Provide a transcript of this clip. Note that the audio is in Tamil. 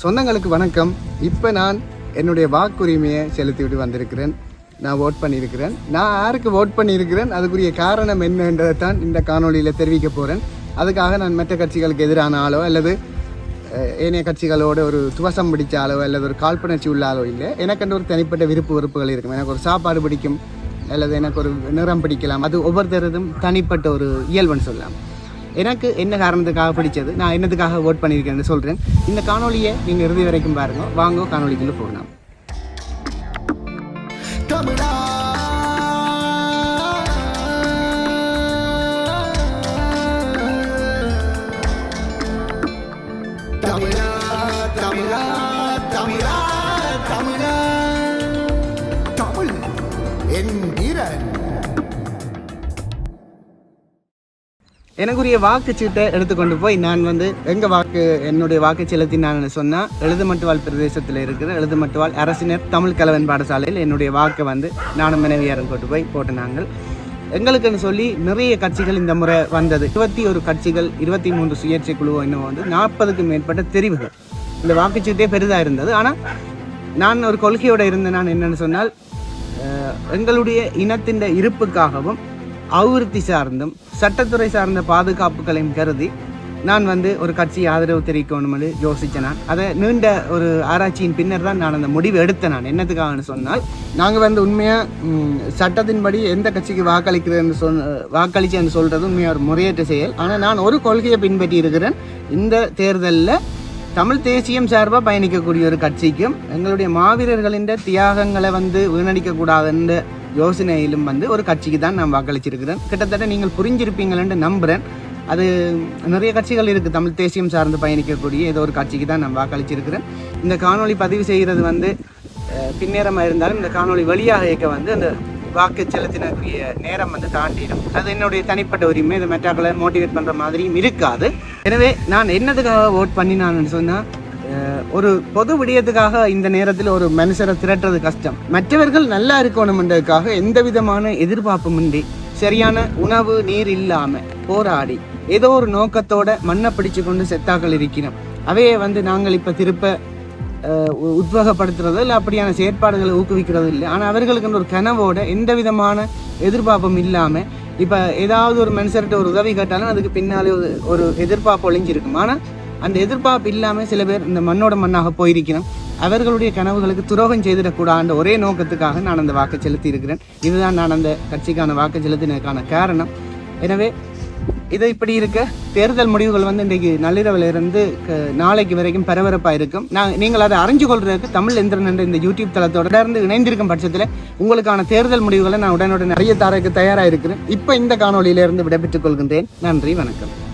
சொந்தங்களுக்கு வணக்கம். இப்போ நான் என்னுடைய வாக்குரிமையை செலுத்திவிட்டு வந்திருக்கிறேன். நான் ஓட் பண்ணியிருக்கிறேன். நான் யாருக்கு ஓட் பண்ணியிருக்கிறேன்? அதுக்குரிய காரணம் என்னன்றதை தான் இந்த காணொளியில் தெரிவிக்க போகிறேன் அதுக்காக நான் மற்ற கட்சிகளுக்கு எதிரான ஆளோ அல்லது ஏனைய கட்சிகளோட ஒரு துவசம் பிடிச்ச ஆளோ அல்லது ஒரு காழ்ப்புணர்ச்சி உள்ள ஆளோ இல்லை. எனக்கென்று ஒரு தனிப்பட்ட விருப்பு வெறுப்புகள் இருக்கும். எனக்கு ஒரு சாப்பாடு பிடிக்கும் அல்லது எனக்கு ஒரு நிறம் பிடிக்கலாம். அது ஒவ்வொருத்தரதும் தனிப்பட்ட ஒரு இயல்புன்னு சொல்லலாம். எனக்கு என்ன காரணத்துக்காக பிடிச்சது? நான் என்னத்துக்காக ஓட் பண்ணியிருக்கேன்னு சொல்கிறேன் இந்த காணொலியை நீங்கள் இறுதி வரைக்கும் பாருங்க. வாங்க காணொலிக்குள்ளே போகலாம். தமிழா தமிழா தமிழா. தமிழா தமிழா எனக்குரிய வாக்குச்சீட்டை எடுத்துக்கொண்டு போய் நான் வந்து எங்கள் வாக்கு என்னுடைய வாக்கு நான் சொன்னால் எழுதுமட்டுவாழ் பிரதேசத்தில் இருக்கிற எழுதுமட்டுவாழ் அரசினர் தமிழ் கலவன் பாடசாலையில் என்னுடைய வாக்கை வந்து நானும் மனைவியாரும் கொண்டு போய் போட்டினாங்கள் எங்களுக்குன்னு சொல்லி நிறைய கட்சிகள் இந்த முறை வந்தது. இருபத்தி ஒரு கட்சிகள் இருபத்தி மூன்று சுயேட்சை குழு இன்னும் வந்து நாற்பதுக்கும் மேற்பட்ட தெரிவுகள். இந்த வாக்குச்சீட்டே பெரிதாக இருந்தது. ஆனால் நான் ஒரு கொள்கையோடு இருந்த நான் என்னென்னு சொன்னால் எங்களுடைய இனத்தின் இருப்புக்காகவும் அபிவிருத்தி சார்ந்தும் சட்டத்துறை சார்ந்த பாதுகாப்புகளையும் கருதி நான் வந்து ஒரு கட்சி ஆதரவு தெரிவிக்கணும்னு யோசித்தேன் நான். அதை நீண்ட ஒரு ஆராய்ச்சியின் பின்னர் தான் நான் அந்த முடிவு எடுத்தேன் நான். என்னத்துக்காகன்னு சொன்னால் நாங்கள் வந்து உண்மையாக சட்டத்தின்படி எந்த கட்சிக்கு வாக்களிக்கிறதுன்னு சொன்ன வாக்களிச்சேன்னு சொல்கிறது உண்மையாக ஒரு முறையற்ற செயல். ஆனால் நான் ஒரு கொள்கையை பின்பற்றி இருக்கிறேன். இந்த தேர்தலில் தமிழ் தேசியம் சார்பாக பயணிக்கக்கூடிய ஒரு கட்சிக்கும் எங்களுடைய மாவீரர்களின் தியாகங்களை வந்து வீணடிக்கக்கூடாதுன்ற யோசனையிலும் வந்து ஒரு கட்சிக்கு தான் நான் வாக்களிச்சிருக்கிறேன் கிட்டத்தட்ட நீங்கள் புரிஞ்சிருப்பீங்களேன்னு நம்புகிறேன் அது நிறைய கட்சிகள் இருக்குது தமிழ் தேசியம் சார்ந்து பயணிக்கக்கூடிய ஏதோ ஒரு கட்சிக்கு தான் நான் வாக்களிச்சிருக்கிறேன் இந்த காணொளி பதிவு செய்கிறது வந்து பின்னேரமாக இருந்தாலும் இந்த காணொளி வழியாக இயக்க வந்து அந்த வாக்கு செலுத்தினக்கூடிய நேரம் வந்து தாண்டிடும். அது என்னுடைய தனிப்பட்ட உரிமை. இதை மெட்டாக்களை மோட்டிவேட் பண்ணுற மாதிரியும் இருக்காது. எனவே நான் என்னதுக்காக ஓட் பண்ணினான்னு சொன்னால் ஒரு பொது விடயத்துக்காக இந்த நேரத்தில் ஒரு மனுஷரை திரட்டுறது கஷ்டம். மற்றவர்கள் நல்லா இருக்கணும்ன்றதுக்காக எந்த விதமான எதிர்பார்ப்புமின்றி சரியான உணவு நீர் இல்லாம போராடி ஏதோ ஒரு நோக்கத்தோட மண்ணை பிடிச்சு கொண்டு செத்தாக்கள் இருக்கிறோம். அவையே வந்து நாங்கள் இப்போ திருப்ப உ- உத்வேகப்படுத்துறதோ இல்லை அப்படியான செயற்பாடுகளை ஊக்குவிக்கிறதோ இல்லை. ஆனால் அவர்களுக்கு ஒரு கனவோட எந்த விதமான எதிர்பார்ப்பும் இல்லாமல் இப்போ ஏதாவது ஒரு மனுஷர்கிட்ட ஒரு உதவி கேட்டாலும் அதுக்கு பின்னாலே ஒரு ஒரு எதிர்பார்ப்பு ஒழிஞ்சிருக்கும் ஆனால் அந்த எதிர்பார்ப்பு இல்லாமல் சில பேர் இந்த மண்ணோட மண்ணாக போயிருக்கிறோம். அவர்களுடைய கனவுகளுக்கு துரோகம் செய்திடக்கூடாத ஒரே நோக்கத்துக்காக நான் அந்த வாக்கு செலுத்தி இருக்கிறேன் இதுதான் நான் அந்த கட்சிக்கான வாக்கு செலுத்தினதுக்கான காரணம். எனவே இது இப்படி இருக்க. தேர்தல் முடிவுகள் வந்து இன்றைக்கு நள்ளிரவில் இருந்து க- நாளைக்கு வரைக்கும் பரபரப்பாக இருக்கும். நான் நீங்கள் அதை அறிஞ்சு கொள்றதுக்கு தமிழ் எந்திரன் என்ற இந்த யூடியூப் தளத்தோட தொடர்ந்து இணைந்திருக்கும் பட்சத்தில் உங்களுக்கான தேர்தல் முடிவுகளை நான் உடனுடன் நிறைய தரக்கு தயாராக இருக்கிறேன் இப்போ இந்த காணொலியிலிருந்து விடைபெற்றுக் கொள்கின்றேன். நன்றி வணக்கம்.